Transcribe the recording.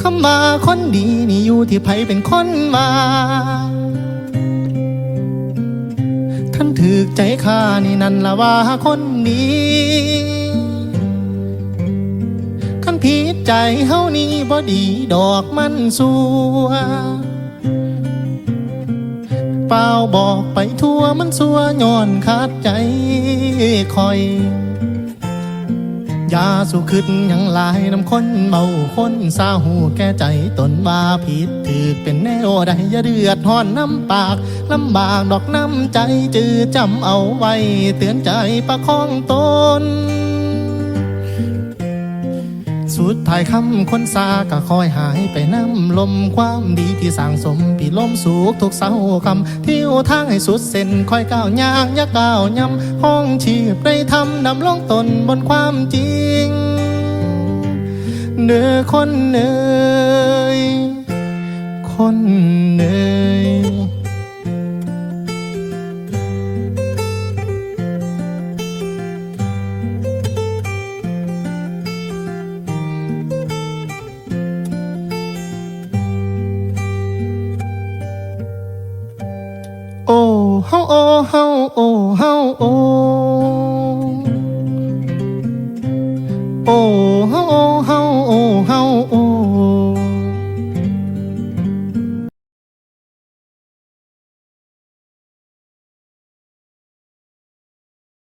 คำว่าคนดีนี่อยู่ที่ไผเป็นคนมาท่านถือใจข้านี่นั่นละว่าคนดีคันผิดใจเฮานี่บ่ดีดอกมันสัวเปล่าบอกไปทั่วมันสัวย้อนขาดใจคอย ยาสุขึ้นยังหลายน้ำคนเมาคนสาหูแก่ใจตนว่าผิดถือเป็นแนวใดอย่าเดือดห้อนน้ำปากลำบากดอกน้ำใจจือจำเอาไว้ เตือนใจประคองตน สุดท้ายคำคนซาก็คอยหายไปน้ำลมความดีที่สร้างสมปีลมสุขทุกเสาคำที่วทางให้สุดเส้นคอยก้าวย่างยักก้าวยำห้องชีพได้ทำนำลงตนบนความจริงเนื้อคนเนยคนเนย เฮาโอเฮาโอเฮาโอโอ